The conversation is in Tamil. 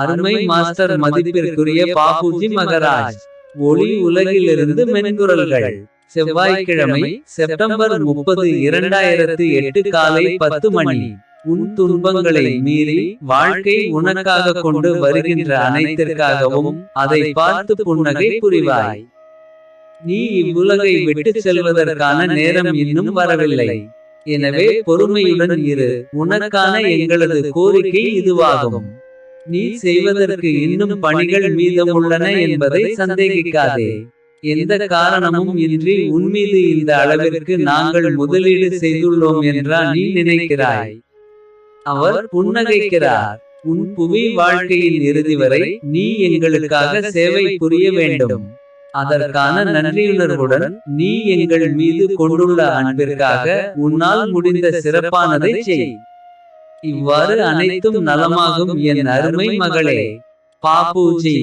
அருமை மாஸ்டர் மதிப்பிற்குரிய பாபுஜி மகராஜ். ஒளி உலகிலிருந்து மென்குரல்கள் செவ்வாய்க்கிழமை செப்டம்பர் முப்பது இரண்டாயிரத்து எட்டு காலை பத்து மணி. உன் துன்பங்களை மீறி வாழ்க்கை உனக்காக கொண்டு வருகின்ற அனைத்திற்காகவும் அதை பார்த்து புன்னகை புரிவாய். நீ இவ்வுலகை விட்டு செல்வதற்கான நேரம் இன்னும் வரவில்லை. எனவே பொறுமையுடன் இரு. உனக்கான எங்களது கோரிக்கை இதுவாகும். நீ செய்வதற்கு இன்னும் பணிகள் மீதமுள்ளன என்பதை சந்தேகிக்காதே. எந்த காரணமும் இன்றி உன்மீது இந்த அளவிற்கு நாங்கள் முதலீடு செய்துள்ளோம் என்றா நீ நினைக்கிறாய். அவர் புன்னகைக்கிறார். உன் புவி வாழ்க்கையின் இறுதி வரை நீ எங்களுக்காக சேவை புரிய வேண்டும். அதற்கான நன்றியுணர்வுடன் நீ எங்கள் மீது கொண்டுள்ள அன்பிற்காக உன்னால் முடிந்த சிறப்பானதை செய். இவ்வாறு அனைத்தும் நலமாகும் என் அருமை மகளே. பாப்பூஜி